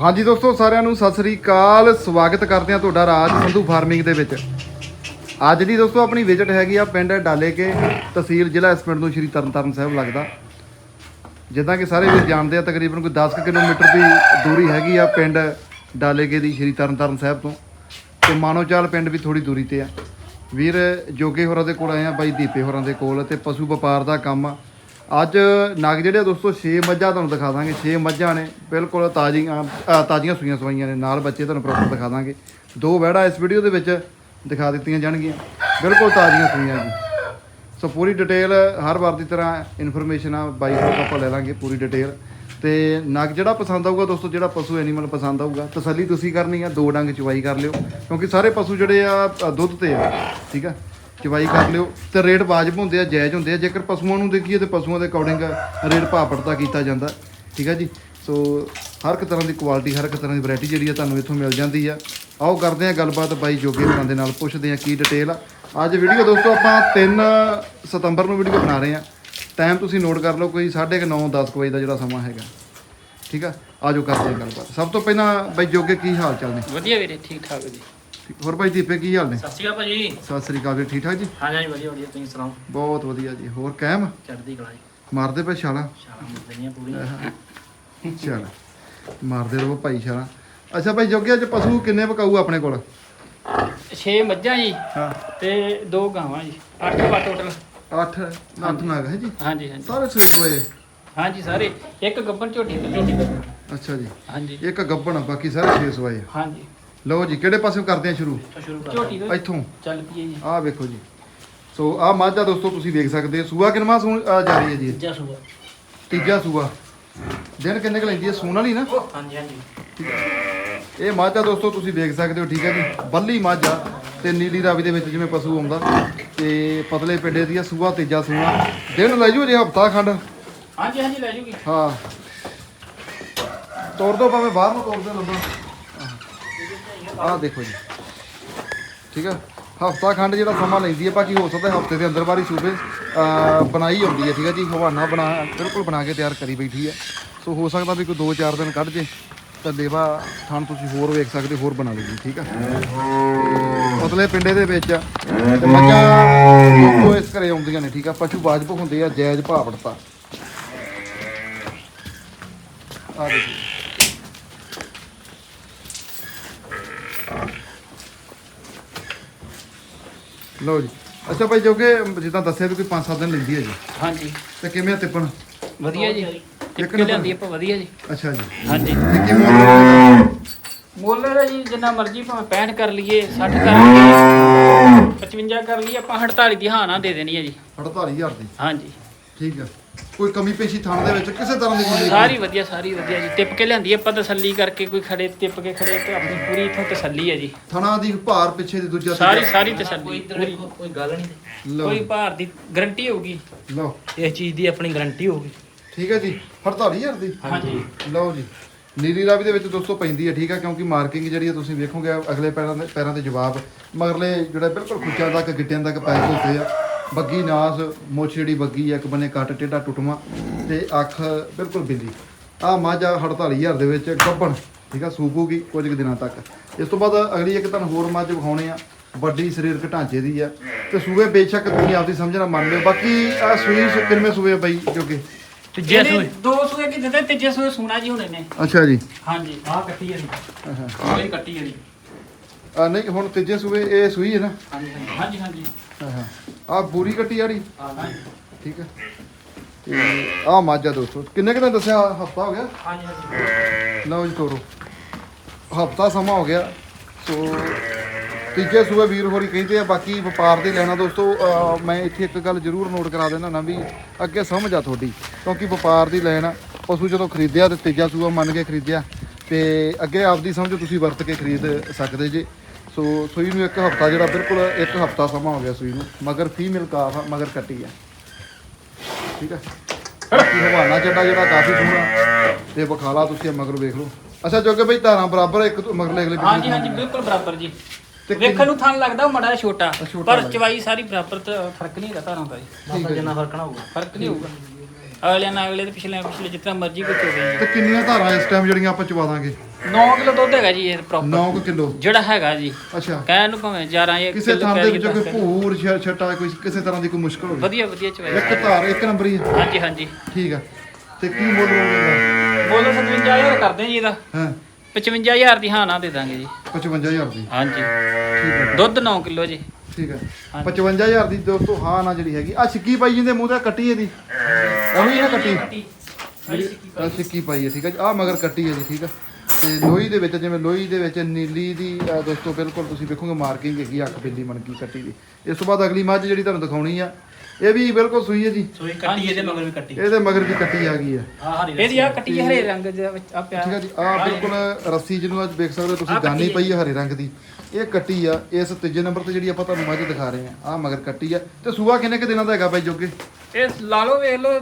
ਹਾਂਜੀ ਦੋਸਤੋ, ਸਾਰਿਆਂ ਨੂੰ ਸਤਿ ਸ੍ਰੀ ਅਕਾਲ। ਸਵਾਗਤ ਕਰਦੇ ਹਾਂ ਤੁਹਾਡਾ ਰਾਜ ਸੰਧੂ ਫਾਰਮਿੰਗ ਦੇ ਵਿੱਚ। ਅੱਜ ਦੀ ਦੋਸਤੋ, ਆਪਣੀ ਵਿਜ਼ਿਟ ਹੈਗੀ ਆ ਪਿੰਡ ਡਾਲੇਕੇ ਤਹਿਸੀਲ ਜ਼ਿਲ੍ਹਾ ਇਸ ਪਿੰਡ ਨੂੰ ਸ਼੍ਰੀ ਤਰਨਤਾਰਨ ਸਾਹਿਬ ਲੱਗਦਾ। ਜਿੱਦਾਂ ਕਿ ਸਾਰੇ ਵੀ ਜਾਣਦੇ ਆ, ਤਕਰੀਬਨ ਕੋਈ 10 ਕੁ ਕਿਲੋਮੀਟਰ ਦੀ ਦੂਰੀ ਹੈਗੀ ਆ ਪਿੰਡ ਡਾਲੇਕੇ ਦੀ ਸ਼੍ਰੀ ਤਰਨਤਾਰਨ ਸਾਹਿਬ ਤੋਂ। ਤੇ ਮਾਨੋਚਾਲ ਪਿੰਡ ਵੀ ਥੋੜੀ ਦੂਰੀ ਤੇ ਆ। ਵੀਰ ਜੋਗੇ ਹੋਰਾਂ ਦੇ ਕੋਲ ਆਏ ਆ, ਬਾਈ ਦੀਪੇ ਹੋਰਾਂ ਦੇ ਕੋਲ, ਤੇ ਪਸ਼ੂ ਵਪਾਰ ਦਾ ਕੰਮ ਆ। ਅੱਜ ਨਗ ਜਿਹੜੇ ਆ ਦੋਸਤੋ 6 ਮੱਝਾਂ ਤੁਹਾਨੂੰ ਦਿਖਾ ਦਾਂਗੇ 6 ਮੱਝਾਂ ਨੇ। ਬਿਲਕੁਲ ਤਾਜ਼ੀਆਂ ਤਾਜ਼ੀਆਂ ਸੂਈਆਂ ਸਵਾਈਆਂ ਨੇ। ਨਾਲ ਬੱਚੇ ਤੁਹਾਨੂੰ ਪ੍ਰੋਪਰ ਦਿਖਾ ਦਾਂਗੇ। ਦੋ ਵਹਿੜਾ ਇਸ ਵੀਡੀਓ ਦੇ ਵਿੱਚ ਦਿਖਾ ਦਿੱਤੀਆਂ ਜਾਣਗੀਆਂ। ਬਿਲਕੁਲ ਤਾਜ਼ੀਆਂ ਸੂਈਆਂ ਜੀ। ਸੋ ਪੂਰੀ ਡਿਟੇਲ ਹਰ ਵਾਰ ਦੀ ਤਰ੍ਹਾਂ ਇਨਫੋਰਮੇਸ਼ਨ ਆ, ਬਾਈ ਕੋਲ ਆਪਾਂ ਲੈ ਲਾਂਗੇ ਪੂਰੀ ਡਿਟੇਲ ਤੇ ਨਗ ਜਿਹੜਾ ਪਸੰਦ ਆਊਗਾ ਦੋਸਤੋ, ਜਿਹੜਾ ਪਸ਼ੂ ਐਨੀਮਲ ਪਸੰਦ ਆਊਗਾ, ਤਸੱਲੀ ਤੁਸੀਂ ਕਰਨੀ ਆ, ਦੋ ਡੰਗ ਚਵਾਈ ਕਰ ਲਿਓ। ਕਿਉਂਕਿ ਸਾਰੇ ਪਸ਼ੂ ਜਿਹੜੇ ਆ ਦੁੱਧ ਤੇ ਆ। ਠੀਕ ਆ? ਚਵਾਈ ਕਰ ਲਿਓ। ਤੇ ਰੇਟ ਵਾਜਬ ਹੁੰਦੇ ਆ, ਜਾਇਜ਼ ਹੁੰਦੇ ਆ। ਜੇਕਰ ਪਸ਼ੂਆਂ ਨੂੰ ਦੇਖੀਏ ਤੇ ਪਸ਼ੂਆਂ ਦੇ ਅਕੋਰਡਿੰਗ ਰੇਟ ਭਾਪੜਤਾ ਕੀਤਾ ਜਾਂਦਾ। ਠੀਕ ਆ ਜੀ? ਸੋ ਹਰ ਇੱਕ ਤਰ੍ਹਾਂ ਦੀ ਕੁਆਲਿਟੀ ਹਰ ਇੱਕ ਤਰ੍ਹਾਂ ਦੀ ਵੈਰਾਈਟੀ ਜਿਹੜੀ ਆ ਤੁਹਾਨੂੰ ਇੱਥੋਂ ਮਿਲ ਜਾਂਦੀ ਆ। ਆਓ ਕਰਦੇ ਆ ਗੱਲਬਾਤ, ਬਾਈ ਜੋਗੇ ਹੋਰਾਂ ਦੇ ਨਾਲ ਪੁੱਛਦੇ ਆ ਕੀ ਡਿਟੇਲ ਆ। ਅੱਜ ਵੀਡੀਓ ਦੋਸਤੋ, ਆਪਾਂ 3 ਸਤੰਬਰ ਨੂੰ ਵੀਡੀਓ ਬਣਾ ਰਹੇ ਆ। ਟਾਈਮ ਤੁਸੀਂ ਨੋਟ ਕਰ ਲਓ ਕੋਈ 9:30 10 ਵਜੇ ਦਾ ਜਿਹੜਾ ਸਮਾਂ ਹੈਗਾ। ਠੀਕ ਆ? ਆਜੋ ਕਰਦੇ ਆ ਗੱਲਬਾਤ। ਸਭ ਤੋਂ ਪਹਿਲਾਂ ਬਾਈ ਜੋਗੇ, ਕੀ ਹਾਲ ਚਾਲ ਨੇ? ਵਧੀਆ ਵੀਰੇ ਠੀਕ ਠਾਕ ਜੀ। ਠੀਕ- ਹੋਰ ਬਾਈ ਦੀਪੇ ਕੀ ਹਾਲ ਨੇ? ਸਤਿ ਸ਼੍ਰੀ ਅਕਾਲ ਭਾਜੀ। ਸਤਿ ਸ੍ਰੀ ਅਕਾਲ ਜੀ ਠੀਕ ਠਾਕ ਜੀ? ਹਾਂ ਜੀ ਵਧੀਆ ਵਧੀਆ ਤੁਸੀਂ ਸੁਣਾਓ? ਬਹੁਤ ਵਧੀਆ ਜੀ ਹੋਰ ਕਾਇਮ ਚੜ੍ਹਦੀ ਕਲਾ ਜੀ। ਮਾਰਦੇ ਪਏ ਛਾਲਾਂ? ਸ਼ਾਮ ਨੂੰ ਦੁਨੀਆ ਪੂਰੀ ਚੱਲ ਮਾਰਦੇ ਰਹੋ ਭਾਈ ਛਾਲਾਂ। ਅੱਛਾ ਭਾਈ ਜੋਗੇ ਅੱਜ ਪਸ਼ੂ ਕਿੰਨੇ ਪਕਾਊ ਆਪਣੇ ਕੋਲ? 6 ਮੱਝਾਂ ਜੀ ਹਾਂ। ਤੇ ਦੋ ਗਾਵਾਂ ਜੀ 8 ਵਾ ਟੋਟਲ 8 8 ਨਾਗ ਹੈ ਜੀ? ਹਾਂਜੀ ਹਾਂਜੀ ਸਾਰੇ ਸਵੇਰ ਹੋਏ? ਹਾਂਜੀ ਸਾਰੇ। ਇੱਕ ਗੱਬਨ ਝੋਟੀ ਤੇ ਝੋਟੀ। ਅੱਛਾ ਜੀ। ਹਾਂਜੀ ਇੱਕ ਗੱਬਣ ਬਾਕੀ ਸਾਰੇ 6 ਸਵਾਏ ਹਾਂਜੀ ਲਓ ਜੀ ਕਿਹੜੇ ਪਾਸੇ ਕਰਦੇ ਆ ਸ਼ੁਰੂ? ਤਾਂ ਸ਼ੁਰੂ ਕਰ ਝੋਟੀ ਤੋਂ ਇੱਥੋਂ। ਚੱਲ ਪਈਏ ਜੀ। ਆਹ ਵੇਖੋ ਜੀ। ਸੋ ਆਹ ਮਾਝਾ ਦੋਸਤੋ ਤੁਸੀਂ ਵੇਖ ਸਕਦੇ ਹੋ। ਸੂਆ ਕਿਨਵਾ ਸੂਣ ਆ ਜਾ ਰਹੀ ਹੈ ਜੀ। ਜਾ ਸੁਬਾ ਤੀਜਾ ਸੂਆ। ਦਿਨ ਕਿੰਨੇ ਕੁ ਲੈਂਦੀ ਹੈ? ਸੂਣ ਵਾਲੀ ਨਾ? ਹਾਂਜੀ ਹਾਂਜੀ। ਇਹ ਮਾਝਾ ਦੋਸਤੋ ਤੁਸੀਂ ਦੇਖ ਸਕਦੇ ਹੋ ਠੀਕ ਹੈ ਜੀ। ਬੱਲੀ ਮਾਝਾ ਤੇ ਨੀਲੀ ਰਾਵੀ ਦੇ ਵਿੱਚ ਜਿਵੇਂ ਪਸ਼ੂ ਆਉਂਦਾ ਤੇ ਪਤਲੇ ਪਿੰਡੇ ਦੀ ਆ ਸੂਆ ਤੀਜਾ ਸੂਆ। ਦਿਨ ਲੈ ਜੂ ਜੇ ਹਫਤਾ ਖੰਡ? ਹਾਂਜੀ ਹਾਂਜੀ ਲੈ ਜੂਗੀ। ਹਾਂ। ਤੋੜ ਦੋ ਭਾਵੇਂ ਬਾਹਰ ਨੂੰ ਤੋੜ ਦੇ ਲੱਭਾ ਆਹ ਦੇਖੋ ਜੀ। ਠੀਕ ਆ ਹਫਤਾ ਖੰਡ ਜਿਹੜਾ ਸਮਾਂ ਲੈਂਦੀ ਹੈ, ਬਾਕੀ ਹੋ ਸਕਦਾ ਹਫ਼ਤੇ ਦੇ ਅੰਦਰ ਬਾਰੀ ਸੂਬੇ ਬਣਾਈ ਹੁੰਦੀ ਹੈ, ਠੀਕ ਹੈ ਜੀ? ਹਵਾਨਾ ਬਣਾ, ਬਿਲਕੁਲ ਬਣਾ ਕੇ ਤਿਆਰ ਕਰੀ ਬੈਠੀ ਹੈ। ਸੋ ਹੋ ਸਕਦਾ ਵੀ ਕੋਈ 2-4 ਦਿਨ ਕੱਢ ਜੇ, ਤਾਂ ਲੇਵਾ ਥਾਨ ਤੁਸੀਂ ਹੋਰ ਵੇਖ ਸਕਦੇ, ਹੋਰ ਬਣਾ ਲਓ ਜੀ ਠੀਕ ਆ ਪਤਲੇ ਪਿੰਡੇ ਦੇ ਵਿੱਚ ਤੇ ਮੱਝਾਂ ਉਹ ਇਸ ਘਰੇ ਆਉਂਦੀਆਂ ਨੇ, ਠੀਕ ਆ ਪਸ਼ੂ ਬਾਜਬ ਹੁੰਦੇ ਆ ਜਾਇਜ਼ ਭਾਵੜਤਾ। ਆ ਦੇਖੋ ਲਓ ਜੀ। ਅੱਛਾ ਭਾਈ ਜੋ ਕਿ ਜਿੱਦਾਂ ਦੱਸਿਆ ਵੀ ਕੋਈ 5-7 ਦਿਨ ਲੈਂਦੀ ਹੈ ਜੀ। ਹਾਂਜੀ। ਤੇ ਕਿਵੇਂ ਆ ਤਿੱਪਣ? ਵਧੀਆ ਜੀ। ਇੱਕ ਨੰਬਰ। ਲਿਆਂਦੀ ਆਪਾਂ ਵਧੀਆ ਜੀ। ਅੱਛਾ ਜੀ। ਹਾਂਜੀ। ਤੇ ਕਿਵੇਂ ਆ? ਮੁੱਲ ਦਾ ਜੀ ਜਿੰਨਾ ਮਰਜ਼ੀ ਭਾਵੇਂ 65 ਕਰ ਲਈਏ 60 ਕਰ ਲਈਏ 55 ਕਰ ਲਈਏ ਆਪਾਂ 48 ਦੀ ਹਾਂ ਨਾ ਦੇ ਦੇਣੀ ਹੈ ਜੀ। 48000 ਦੀ। ਹਾਂਜੀ। ਠੀਕ ਆ। ਕੋਈ ਕਮੀ ਪੇਸ਼ੀ ਥਾਣ ਦੇ ਵਿੱਚ ਕਿਸੇ ਤਰ੍ਹਾਂ ਦੀ ਕੋਈ ਨਹੀਂ ਸਾਰੀ ਵਧੀਆ ਸਾਰੀ ਵਧੀਆ ਜੀ। ਟਿਪ ਕੇ ਲਿਆਂਦੀ ਆਪਾਂ ਤਸੱਲੀ ਕਰਕੇ ਕੋਈ ਖੜੇ ਟਿਪ ਕੇ ਖੜੇ ਤੇ ਆਪਣੀ ਪੂਰੀ ਇਥੋਂ ਤਸੱਲੀ ਹੈ ਜੀ। ਥਣਾ ਦੀ ਭਾਰ ਪਿੱਛੇ ਦੀ ਦੂਜਾ ਸਾਰੀ। ਸਾਰੀ ਤਸੱਲੀ। ਪੂਰੀ। ਕੋਈ ਗੱਲ ਨਹੀਂ। ਲਓ। ਕੋਈ ਭਾਰ ਦੀ ਗਰੰਟੀ ਹੋਊਗੀ। ਲਓ। ਇਸ ਚੀਜ਼ ਦੀ ਆਪਣੀ ਗਾਰੰਟੀ ਹੋਊਗੀ। ਠੀਕ ਹੈ ਜੀ। 48000 ਦੀ? ਹਾਂਜੀ। ਲਓ ਜੀ। ਨੀਲੀ ਰਾਵੀ ਦੇ ਵਿੱਚ ਦੋਸਤੋ ਪੈਂਦੀ ਹੈ ਠੀਕ ਹੈ ਕਿਉਂਕਿ ਮਾਰਕਿੰਗ ਜਿਹੜੀ ਹੈ ਤੁਸੀਂ ਵੇਖੋਗੇ ਅਗਲੇ ਪੈਰਾਂ ਦੇ ਪੈਰਾਂ ਦੇ ਜਵਾਬ ਮਗਰਲੇ ਜਿਹੜਾ ਬਿਲਕੁਲ ਖੁੱਚਾਂ ਤੱਕ ਗਿੱਟਿਆਂ ਤੱਕ ਪੈਰ ਹੁੰਦੇ ਆ। ਬੱਗੀ ਨਾਸ ਮੁੱਛ ਜਿਹੜੀ ਬੱਗੀ ਆ, ਇੱਕ ਬੰਨੇ ਕੱਟ ਟੇਢਾ ਟੁੱਟਵਾ ਤੇ ਅੱਖ ਬਿਲਕੁਲ ਬਿੰਦੀ ਆ ਮਾਝਾ 48000 ਦੇ ਵਿੱਚ ਗੱਬਣ ਠੀਕ ਆ ਸੂਪੂਗੀ ਕੁਝ ਕੁ ਦਿਨਾਂ ਤੱਕ। ਇਸ ਤੋਂ ਬਾਅਦ ਅਗਲੀ ਇੱਕ ਤੁਹਾਨੂੰ ਹੋਰ ਮੱਝ ਵਿਖਾਉਣੇ ਆ ਵੱਡੀ ਸਰੀਰਕ ਢਾਂਚੇ ਦੀ ਆ। ਤੇ ਸੂਏ ਬੇਸ਼ੱਕ ਤੁਸੀਂ ਆਪਦੀ ਸਮਝਣਾ ਮੰਨ ਲਿਓ। ਬਾਕੀ ਆ ਸੂਈ ਕਿੰਨੇ ਸੂਏ ਆ ਬਾਈ ਜੋਗੇ? ਤੀਜੇ ਸੂਏ। ਦੋ ਸੂਏ ਕੀ ਦਿੱਤੇ? ਤੀਜੇ ਸੂਏ ਸੋਨਾ ਜੀ ਹੁਣੇ ਨੇ। ਅੱਛਾ ਜੀ। ਹਾਂਜੀ ਆਹ ਕੱਟੀ ਹੈ ਜੀ ਕੋਈ ਕੱਟੀ ਹੈ ਜੀ। ਆ ਨਹੀਂ ਹੁਣ ਤੀਜੇ ਸੂਏ ਇਹ ਸੂਈ ਹੈ ਨਾ? ਹਾਂਜੀ ਹਾਂਜੀ। ਹਾਂਜੀ ਹਾਂ। ਆ ਬੂਰੀ ਕੱਟੀ ਯਾਰੀ? ਠੀਕ ਹੈ। ਤੇ ਆ ਮਾਝਾ ਦੋਸਤੋ ਕਿੰਨੇ ਕਿੰਨੇ ਦੱਸਿਆ ਹਫਤਾ ਹੋ ਗਿਆ? ਹਾਂਜੀ ਹਾਂਜੀ। ਲਓ ਜੀ ਤੋਰੋ। ਹਫਤਾ ਸਮਾਂ ਹੋ ਗਿਆ। ਸੋ ਤੀਜੇ ਸੂਏ ਵੀਰ ਹੋਰੀ ਕਹਿੰਦੇ ਆ ਬਾਕੀ ਵਪਾਰ ਦੇ ਲੈਣਾ ਦੋਸਤੋ ਮੈਂ ਇੱਥੇ ਇੱਕ ਗੱਲ ਜ਼ਰੂਰ ਨੋਟ ਕਰਾ ਦੇਣਾ ਨਾ ਵੀ ਅੱਗੇ ਸਮਝ ਆ ਤੁਹਾਡੀ ਕਿਉਂਕਿ ਵਪਾਰ ਦੀ ਲੈਣ ਪਸ਼ੂ ਜਦੋਂ ਖਰੀਦਿਆ ਤੇ ਤੀਜਾ ਸੂਆ ਮੰਨ ਕੇ ਖਰੀਦਿਆ ਤੇ ਅੱਗੇ ਆਪਦੀ ਸਮਝੋ ਤੁਸੀਂ ਵਰਤ ਕੇ ਖਰੀਦ ਸਕਦੇ ਜੇ। ਸੋ ਸੂਈ ਨੂੰ ਇੱਕ ਹਫਤਾ ਜਿਹੜਾ ਬਿਲਕੁਲ ਇੱਕ ਹਫਤਾ ਸਮਾਂ ਹੋ ਗਿਆ ਸੂਈ ਨੂੰ ਮਗਰ ਫੀਮੇਲ ਕਾਫ ਆ ਮਗਰ ਕੱਟੀ ਆ। ਠੀਕ ਹੈ ਬਾਕੀ ਹਵਾਨਾ ਚੱਡਾ ਜਿਹੜਾ ਕਾਫੀ ਸੋਹਣਾ ਤੇ ਬਖਾਲਾ ਤੁਸੀਂ ਮਗਰ ਵੇਖ ਲਓ। ਅੱਛਾ ਜੋ ਕਿ ਬਈ ਧਾਰਾਂ ਬਰਾਬਰ ਇੱਕ ਤੋਂ ਅਗਲੇ ਪਿੱਛੇ ਹਾਂਜੀ ਹਾਂਜੀ ਬਿਲਕੁਲ ਬਰਾਬਰ ਜੀ। ਵੇਖਣ ਨੂੰ ਥਣ ਲੱਗਦਾ ਉਹ ਮੜਾ ਛੋਟਾ ਪਰ। ਚਵਾਈ ਸਾਰੀ ਬਰਾਬਰ ਤੇ ਫ਼ਰਕ ਨਹੀਂ ਹੈਗਾ ਧਾਰਾਂ ਦਾ ਜੀ। ਹੈ ਜਿੰਨਾ ਫ਼ਰਕ ਨਾ ਹੋਊਗਾ। ਫ਼ਰਕ ਨਹੀਂ ਹੋਊਗਾ। ਅਗਲੇ ਨਾਲ ਅਗਲੇ ਤੇ ਪਿਛਲੇ ਪਿਛਲੇ ਜਿੱਦਾਂ ਮਰਜ਼ੀ ਕੋਈ ਚੋਵੇ ਤੇ ਕਿੰਨੀਆਂ ਧਾਰਾਂ ਇਸ ਟਾਈਮ ਜਿਹੜੀਆਂ ਆਪਾਂ ਚਵਾ ਦਾਂਗੇ? 9 ਕਿਲੋ ਦੁੱਧ ਹੈਗਾ ਜੀ ਇਹ ਪ੍ਰੋਪਰ 9 ਕਿਲੋ? ਜਿਹੜਾ ਹੈਗਾ ਜੀ। ਅੱਛਾ। ਕਹਿਣ ਨੂੰ ਭਾਵੇਂ 11 ਜਾਂ ਕਿਸੇ ਥਾਂ ਦੇ ਕਹਿ ਵਿੱਚ ਕੋਈ ਭੂਰ ਛੱਟਾ ਕੋਈ ਕਿਸੇ ਤਰ੍ਹਾਂ ਦੀ ਕੋਈ ਮੁਸ਼ਕਲ ਹੋਵੇ? ਵਧੀਆ ਵਧੀਆ ਚਵਾਈ ਇੱਕ ਧਾਰ ਇੱਕ ਨੰਬਰ ਹੀ ਹੈ ਹਾਂਜੀ ਹਾਂਜੀ। ਠੀਕ ਆ। ਤੇ ਕੀ ਮੁੱਲ ਹੋਵੇਗਾ ਬੋਲੋ 57000 ਕਰਦੇ ਜੀ ਇਹਦਾ। ਹਾਂ। 55000 ਦੀ ਹਾਂ ਨਾ ਦੇ ਦਾਂਗੇ ਜੀ। 55000 ਦੀ? ਹਾਂਜੀ। ਠੀਕ ਹੈ ਦੁੱਧ 9 ਕਿਲੋ ਜੀ। ਠੀਕ ਹੈ ਹਾਂਜੀ। 55000 ਦੀ ਦੋਸਤੋ ਹਾਂ ਨਾ ਜਿਹੜੀ ਹੈਗੀ। ਆ ਸਿੱਕੀ ਪਾਈ ਜਿੰਦੇ ਮੂੰਹ ਤੇ ਕੱਟੀ ਇਹਦੀ। ਉਹੀ ਨਾ ਕੱਟੀ। ਆ ਸਿੱਕੀ ਪਾਈ ਹੈ ਠੀਕ ਹੈ ਆ ਮਗਰ ਕੱਟੀ ਹੈ ਜੀ ਠੀਕ ਹੈ ਤੇ ਲੋਹੀ ਦੇ ਵਿੱਚ ਜਿਵੇਂ ਲੋਹੀ ਦੇ ਵਿੱਚ ਨੀਲੀ ਦੀ ਅਹ, ਦੋਸਤੋ ਬਿਲਕੁਲ ਤੁਸੀਂ ਵੇਖੋਗੇ ਮਾਰਕਿੰਗ ਹੈਗੀ ਅੱਖ ਬਿੱਲੀ ਮਣਕੀ ਕੱਟੀ ਦੀ। ਇਸ ਤੋਂ ਬਾਅਦ ਅਗਲੀ ਮੱਝ ਜਿਹੜੀ ਤੁਹਾਨੂੰ ਦਿਖਾਉਣੀ ਆ ਇਹ ਵੀ ਬਿਲਕੁਲ ਸੂਈ ਹੈ ਜੀ। ਸੋ ਇਹ ਕੱਟੀ ਇਹਦੇ ਮਗਰ ਵੀ ਕੱਟੀ। ਇਹਦੇ ਮਗਰ ਵੀ ਕੱਟੀ ਆ ਗਈ ਹੈ। ਆ ਹਰੀ ਇਹਦੀ ਆ ਕੱਟੀ ਜਿਹੀ ਹਰੇ ਰੰਗ ਦੇ ਵਿੱਚ ਆ ਪਿਆ। ਠੀਕ ਹੈ ਜੀ ਆ ਬਿਲਕੁਲ ਰੱਸੀ ਜਿਹਨੂੰ ਅੱਜ ਵੇਖ ਸਕਦੇ ਹੋ ਤੁਸੀਂ ਗਾਨੀ ਪਈ ਹੈ ਹਰੇ ਰੰਗ ਦੀ। ਇਹ ਕੱਟੀ ਆ ਇਸ ਤੀਜੇ ਨੰਬਰ ਤੇ ਜਿਹੜੀ ਆਪਾਂ ਤੁਹਾਨੂੰ ਮੱਝ ਦਿਖਾ ਰਹੇ ਆ ਆ ਮਗਰ ਕੱਟੀ ਆ। ਤੇ ਸੂਆ ਕਿੰਨੇ ਕੁ ਦਿਨਾਂ ਦਾ ਹੈਗਾ ਬਾਈ ਜੋਗੇ? ਇਹ ਲਾ ਲਓ ਵੇਖ ਲਓ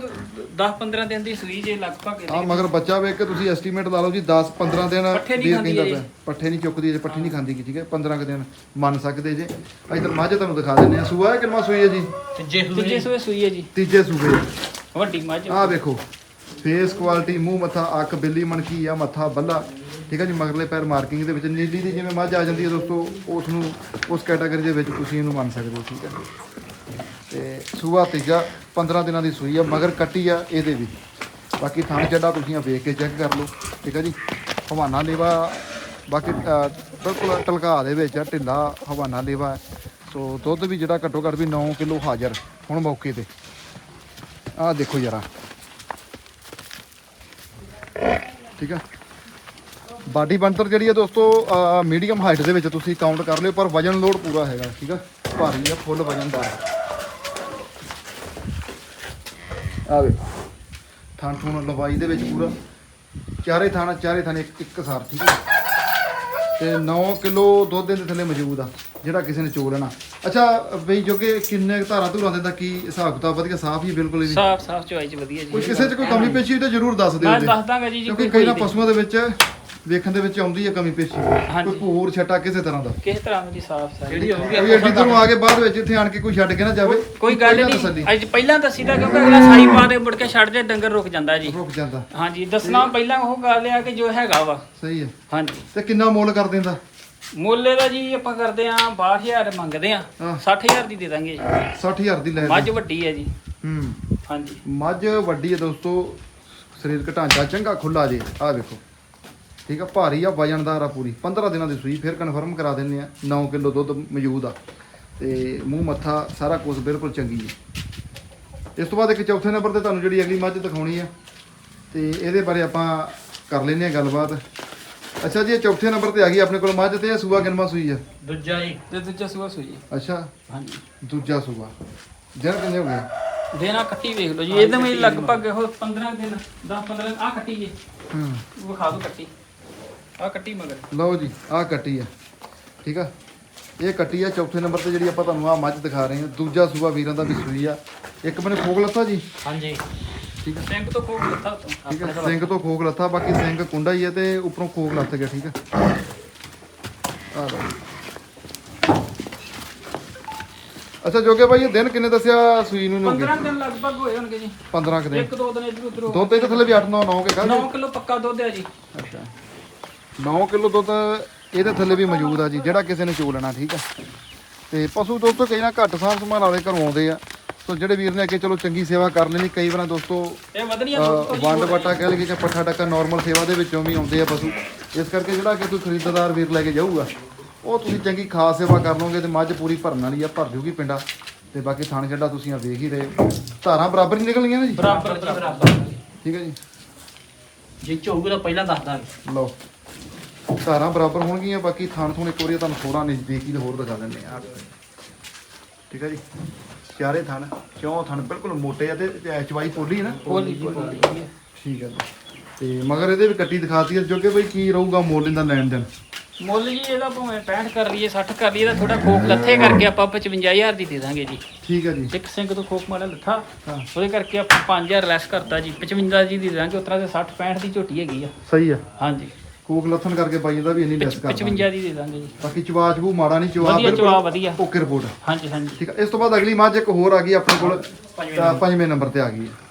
10 15 ਦਿਨ ਦੀ ਸੂਈ ਜੇ ਲਗਭਗ ਆ ਮਗਰ ਬੱਚਾ ਵੇਖ ਕੇ ਤੁਸੀਂ ਐਸਟੀਮੇਟ ਲਾ ਲਓ ਜੀ 10 15 ਦਿਨ ਪੱਠੇ ਨਹੀਂ ਵੀਰ ਖਾਂਦੀ ਕਹਿੰਦਾ ਇਹ। ਪਿਆ। ਪੱਠੇ ਨਹੀਂ ਚੁੱਕਦੀ ਜੇ ਪੱਠੀ ਨਹੀਂ ਖਾਂਦੀ ਗੀ, ਠੀਕ ਹੈ? 15 ਕੁ ਦਿਨ ਮੰਨ ਸਕਦੇ ਜੇ। ਇਧਰ ਮੱਝ ਤੁਹਾਨੂੰ ਦਿਖਾ ਦਿੰਦੇ ਆ ਸੂਆ ਹੈ ਕਿੰਨਾ ਸੂਈ ਹੈ ਜੀ? ਤੀਜੇ ਤੀਜੇ ਸੂਏ ਸੂਏ ਸੂਈ ਹੈ ਜੀ। ਤੀਜੇ ਸੂਬੇ ਵੱਡੀ ਮੱਝ। ਆ ਵੇਖੋ ਫੇਸ ਕੁਆਲਿਟੀ ਮੂੰਹ ਮੱਥਾ ਅੱਖ ਬਿੱਲੀ ਮਣਕੀ ਆ ਮੱਥਾ ਬੱਲਾ ਠੀਕ ਹੈ ਜੀ? ਮਗਰਲੇ ਪੈਰ ਮਾਰਕਿੰਗ ਦੇ ਵਿੱਚ ਨੀਲੀ ਦੀ ਜਿਵੇਂ ਮੱਝ ਆ ਜਾਂਦੀ ਹੈ ਦੋਸਤੋ ਉਸ ਨੂੰ ਉਸ ਕੈਟਾਗਰੀ ਦੇ ਵਿੱਚ ਤੁਸੀਂ ਇਹਨੂੰ ਮੰਨ ਸਕਦੇ ਹੋ ਠੀਕ ਹੈ ਤੇ ਸੂਆ ਤੀਜਾ 15 ਦਿਨਾਂ ਦੀ ਸੂਈ ਆ, ਮਗਰ ਕੱਟੀ ਆ ਇਹਦੇ ਵੀ ਬਾਕੀ ਥਾਂ ਚੱਡਾ ਤੁਸੀਂ ਆ ਵੇਖ ਕੇ ਚੈੱਕ ਕਰ ਲਓ, ਠੀਕ ਹੈ ਜੀ? ਹਵਾਨਾ ਲੇਵਾ, ਬਾਕੀ ਬਿਲਕੁਲ ਟਲਕਾ ਦੇ ਵਿੱਚ ਆ, ਢਿੱਲਾ ਹਵਾਨਾ ਲੇਵਾ। ਸੋ ਦੁੱਧ ਵੀ ਜਿਹੜਾ ਘੱਟੋ ਘੱਟ ਵੀ 9 ਕਿਲੋ ਹਾਜ਼ਰ ਹੁਣ ਮੌਕੇ ਤੇ। ਆਹ ਦੇਖੋ ਜਰਾ। ਠੀਕ ਆ? ਬਾਡੀ ਬੰਤਰ ਜਿਹੜੀ ਹੈ ਦੋਸਤੋ ਮੀਡੀਅਮ ਹਾਈਟ ਦੇ ਵਿੱਚ ਤੁਸੀਂ ਕਾਊਂਟ ਕਰ ਲਿਓ, ਪਰ ਵਜਨ ਲੋਡ ਪੂਰਾ ਹੈਗਾ, ਠੀਕ ਆ? ਭਾਰੀ ਆ, ਫੁੱਲ ਵਜਨਦਾਰ ਆ ਵੇ। ਥਾਂ ਥੂਣ ਲੰਬਾਈ ਦੇ ਵਿੱਚ ਪੂਰਾ। ਚਾਰੇ ਥਾਣਾ ਚਾਰੇ ਥਾਣੇ ਇੱਕ ਇੱਕ ਸਾਰ ਠੀਕ ਹੈ। ਤੇ 9 ਕਿਲੋ ਦੁੱਧ ਦੇ ਥੱਲੇ ਮੌਜੂਦ ਆ ਜਿਹੜਾ ਕਿਸੇ ਨੇ ਚੋ ਲੈਣਾ। ਅੱਛਾ ਬਈ ਜੋਗੇ ਕਿੰਨੇ ਕੁ ਧਾਰਾਂ ਧੂਰਾਂ ਦੇ ਦਾ ਕੀ ਹਿਸਾਬ ਕਿਤਾਬ ਵਧੀਆ ਸਾਫ਼ ਹੀ ਬਿਲਕੁਲ ਹੀ ਸਾਫ਼ ਸਾਫ਼ ਚਵਾਈ ਚ ਵਧੀਆ ਕੋਈ ਜੀ ਕਿਸੇ 'ਚ ਕੋਈ ਕਮੀ ਪੇਸ਼ੀ ਤਾਂ ਜ਼ਰੂਰ ਦੱਸ ਦਿਓ ਮੈਂ ਜੀ। ਦੱਸ ਦਾਂਗਾ ਜੀ ਜੀ ਕਿਉਂਕਿ ਕੋਈ ਕਈ ਨਾ ਪਸ਼ੂਆਂ ਦੇ ਵਿੱਚ ਵੇਖਣ ਦੇ ਵਿੱਚ ਆਉਂਦੀ ਹੈ ਕਮੀ ਪੇਸ਼ੀ। ਹਾਂਜੀ। ਕੋਈ ਭੂਰ ਛਟਾ ਕਿਸੇ ਤਰ੍ਹਾਂ ਦਾ। ਕਿਸ ਤਰ੍ਹਾਂ ਦੀ ਸਾਫ਼ ਸਾਫ਼। ਜਿਹੜੀ ਹੋਊਗੀ ਕੋਈ ਐਡੀ ਦੂਰੋਂ ਆ ਕੇ ਬਾਅਦ ਵਿੱਚ ਇੱਥੇ ਆਣ ਕੇ ਕੋਈ ਛੱਡ ਕੇ ਨਾ ਜਾਵੇ ਕੋਈ ਗੱਲ ਪਹਿਲਾਂ ਨਹੀਂ। ਅੱਜ ਪਹਿਲਾਂ ਦੱਸੀ ਦਾ ਕਿਉਂਕਿ ਅਗਲਾ ਸਾਈ ਪਾ ਦੇ ਮੁੜ ਕੇ ਛੱਡ ਦੇ ਡੰਗਰ ਰੁਕ ਜਾਂਦਾ ਜੀ। ਰੁਕ ਜਾਂਦਾ। ਹਾਂਜੀ ਦੱਸਣਾ ਪਹਿਲਾਂ ਉਹ ਗੱਲ ਆ ਕਿ ਜੋ ਹੈਗਾ ਵਾ। ਸਹੀ ਹੈ। ਹਾਂਜੀ। ਤੇ ਕਿੰਨਾ ਮੁੱਲ ਕਰ ਦਿੰਦਾ? ਮੁੱਲ ਦਾ ਜੀ ਆਪਾਂ ਕਰਦੇ ਆ 62000 ਮੰਗਦੇ ਆ ਹਾਂ। 60000 ਦੀ ਦੇ ਦਾਂਗੇ ਜੀ। 60000 ਦੀ ਲੈ ਲੈ ਮੱਝ ਵੱਡੀ ਹੈ ਜੀ। ਹੂੰ। ਹਾਂਜੀ। ਮੱਝ ਵੱਡੀ ਹੈ ਦੋਸਤੋ। ਸਰੀਰਕ ਢਾਂਚਾ ਚੰਗਾ ਖੁੱਲਾ ਜੇ। ਆ ਵੇਖੋ। ਠੀਕ ਆ ਭਾਰੀ ਆ ਵਜਨਦਾਰ ਆ ਪੂਰੀ। 15 ਦਿਨਾਂ ਦੀ ਸੂਈ ਫਿਰ ਕਨਫਰਮ ਕਰਾ ਦਿੰਨੇ ਆ 9 ਕਿਲੋ ਦੁੱਧ ਮੌਜੂਦ ਆ। ਤੇ ਮੂੰਹ ਮੱਥਾ ਸਾਰਾ ਕੁਝ ਬਿਲਕੁਲ ਚੰਗੀ ਹੈ ਇਸ ਤੋਂ ਬਾਅਦ ਇੱਕ ਚੌਥੇ ਨੰਬਰ ਤੇ ਤੁਹਾਨੂੰ ਜਿਹੜੀ ਅਗਲੀ ਮੱਝ ਦਿਖਾਉਣੀ ਆ ਤੇ ਇਹਦੇ ਬਾਰੇ ਆਪਾਂ ਕਰ ਲੈਨੇ ਆ ਗੱਲਬਾਤ। ਅੱਛਾ ਜੀ ਇਹ ਚੌਥੇ ਨੰਬਰ ਤੇ ਆ ਗਈ ਆਪਣੇ ਕੋਲ ਮੱਝ ਤੇ ਇਹ ਸੂਆ ਕਿੰਨਵਾਂ ਸੂਈ ਆ? ਦੂਜਾ ਜੀ। ਤੇ ਦੂਜਾ ਸੂਆ ਸੂਈ ਅੱਛਾ। ਹਾਂਜੀ। ਦੂਜਾ ਸੂਆ। ਦਿਨ ਕਿੰਨੇ ਹੋ ਗਏ? ਦੇਣਾ ਕੱਟੀ ਵੇਖ ਲਓ ਜੀ ਇਹਦੇ ਵਿੱਚ ਲਗਭਗ ਉਹ 15 ਦਿਨ 10 15 ਆ ਕੱਟੀ ਜੀ। ਹੂੰ। ਵਿਖਾ ਦਿਓ ਕੱਟੀ ਆ ਕੱਟੀ ਮਗਰ। ਲਓ ਜੀ ਆਹ ਕੱਟੀ ਆ। ਠੀਕ ਆ? ਇਹ ਕੱਟੀ ਆ ਚੌਥੇ ਨੰਬਰ ਤੇ ਜਿਹੜੀ ਆਪਾਂ ਤੁਹਾਨੂੰ ਆ ਮੱਝ ਦਿਖਾ ਰਹੇ ਹਾਂ। ਦੂਜਾ ਸੂਆ ਵੀਰਾਂ ਦਾ ਵੀ ਸੂਈ ਆ। ਇੱਕ ਬਨੇ ਖੋਗ ਲੱਥਾ ਜੀ? ਹਾਂਜੀ। ਠੀਕ ਆ। ਸਿੰਘ ਤੋਂ ਕੋਲ ਲੱਥਾ ਤੋਂ ਠੀਕ ਆ ਸਿੰਘ ਤੋਂ ਖੋਗ ਲੱਥਾ ਬਾਕੀ ਸਿੰਘ ਕੁੰਡਾ ਹੀ ਹੈ ਤੇ ਉੱਪਰੋਂ ਖੋਗ ਲੱਥ ਗਿਆ ਠੀਕ ਆ? ਆ ਲਓ ਅੱਛਾ ਜੋਗੇ ਭਾਈ ਇਹ ਦਿਨ ਕਿੰਨੇ ਦੱਸਿਆ ਸੂਈ ਨੂੰ ਹੋਗੇ 15 ਦਿਨ ਲਗਭਗ ਹੋਏ ਹੋਣਗੇ ਜੀ। 15 ਕੁ ਦਿਨ। ਇੱਕ ਦੋ ਦਿਨ ਇਧਰ ਉਧਰ। ਦੁੱਧ ਇਹਦੇ ਥੱਲੇ ਵੀ 8 9 9 ਕੇ ਕਾ 9 ਕਿਲੋ ਪੱਕਾ ਦੁੱਧ ਹੈ ਜੀ। ਅੱਛਾ। 9 ਕਿਲੋ ਦੁੱਧ ਇਹਦੇ ਥੱਲੇ ਵੀ ਮੌਜੂਦ ਆ ਜੀ ਜਿਹੜਾ ਕਿਸੇ ਨੇ ਚੋ ਲੈਣਾ ਠੀਕ ਆ। ਤੇ ਪਸ਼ੂ ਦੋਸਤੋ ਕਈ ਨਾ ਘੱਟ ਸਾਂਭ ਸੰਭਾਲ ਵਾਲੇ ਘਰੋਂ ਆਉਂਦੇ ਆ। ਸੋ ਜਿਹੜੇ ਵੀਰ ਨੇ ਅੱਗੇ ਚਲੋ ਚੰਗੀ ਸੇਵਾ ਕਰ ਲੈਣੀ ਕਈ ਵਾਰਾਂ ਦੋਸਤੋ ਦੁੱਧ ਵੰਡ ਵਟਾ ਕਹਿ ਲਈਏ ਕਿ ਪੱਠਾ ਟੱਕਾ ਨਾਰਮਲ ਸੇਵਾ ਦੇ ਵਿੱਚੋਂ ਵੀ ਆਉਂਦੇ ਆ ਪਸ਼ੂ। ਇਸ ਕਰਕੇ ਜਿਹੜਾ ਕਿ ਕੋਈ ਖਰੀਦਦਾਰ ਵੀਰ ਲੈ ਕੇ ਜਾਊਗਾ ਉਹ ਤੁਸੀਂ ਚੰਗੀ ਖਾਸ ਸੇਵਾ ਕਰ ਲਓਗੇ ਤੇ ਮੱਝ ਪੂਰੀ ਭਰਨ ਵਾਲੀ ਆ ਭਰ ਜੂਗੀ ਪਿੰਡਾ। ਤੇ ਬਾਕੀ ਥਾਣ ਛੱਡਾ ਤੁਸੀਂ ਆ ਵੇਖ ਹੀ ਰਹੇ। ਧਾਰਾਂ ਬਰਾਬਰ ਹੀ ਨਿਕਲੀਆਂ ਨੇ ਜੀ? ਬਰਾਬਰ ਜੀ ਬਰਾਬਰ। ਠੀਕ ਹੈ ਜੀ। ਜੇ ਝੋਊਗਾ ਤਾਂ ਪਹਿਲਾਂ ਦੱਸ ਦਾਂਗੇ। ਲਓ। ਧਾਰਾਂ ਬਰਾਬਰ ਹੋਣਗੀਆਂ ਬਾਕੀ ਥਾਣ ਥੂਣ ਇੱਕ ਵਾਰੀ ਤੁਹਾਨੂੰ ਥੋੜਾ ਨਜ਼ਦੀਕੀ ਤੇ ਹੋਰ ਦਿਖਾ ਦਿੰਦੇ ਆ ਠੀਕ ਹੈ ਜੀ? ਚਾਰੇ ਥਣ ਕਿਉਂ ਥਣ ਬਿਲਕੁਲ ਮੋਟੇ ਆ ਤੇ ਤੇ ਚਵਾਈ ਪੋਲੀ ਹੈ ਨਾ? ਬੋਲੀ ਠੀਕ ਹੈ ਤੇ ਮਗਰ ਇਹਦੇ ਵੀ ਕੱਟੀ ਦਿਖਾਤੀ ਹੈ ਜੋ ਕਿ ਬਈ ਕੀ ਰਹੂਗਾ ਮੁੱਲ ਇਹਦਾ ਲੈਣ ਦੇਣ? ਮੁੱਲ ਜੀ ਇਹਦਾ ਭਾਵੇਂ 65 ਕਰ ਲਈਏ 60 ਕਰ ਲਈਏ ਇਹਦਾ ਥੋੜਾ ਖੋਖ ਲੱਥੇ ਕਰਕੇ ਆਪਾਂ 55000 ਦੀ ਦੇ ਦਾਂਗੇ ਜੀ। ਠੀਕ ਹੈ ਜੀ। ਇੱਕ ਸਿੰਘ ਤੋਂ ਖੋਖ ਮਾਰਾ ਲੱਥਾ ਹਾਂ। ਉਹਦੇ ਕਰਕੇ ਆਪਾਂ 5000 ਲੈਸ ਕਰਤਾ ਜੀ 55 ਜੀ ਦੀ ਦੇ ਦਾਂਗੇ ਉਤਰਾ ਤੇ 60 65 ਦੀ ਝੋਟੀ ਹੈਗੀ ਆ। ਸਹੀ ਹੈ ਹਾਂਜੀ। ਕੋਕ ਲੱਥਣ ਕਰਕੇ ਬਾਈ ਇਹਦਾ ਵੀ ਇੰਨੀ ਲੈਸ ਕਰ 55 ਦੀ ਦੇ ਦਾਂਗੇ ਜੀ। ਬਾਕੀ ਚਵਾ ਚਬੂ ਮਾੜਾ ਨਹੀਂ ਚਵਾ ਵਧੀਆ ਚਵਾ ਵਧੀਆ। ਓਕੇ ਰਿਪੋਰਟ ਹਾਂਜੀ ਹਾਂਜੀ। ਠੀਕ ਹੈ ਇਸ ਤੋਂ ਬਾਅਦ ਅਗਲੀ ਮੱਝ ਇੱਕ ਹੋਰ ਆ ਗਈ ਆਪਣੇ ਕੋਲ ਪੰਜਵੇਂ ਨੰਬਰ। ਤੇ ਆ ਗਈ। ਹੈ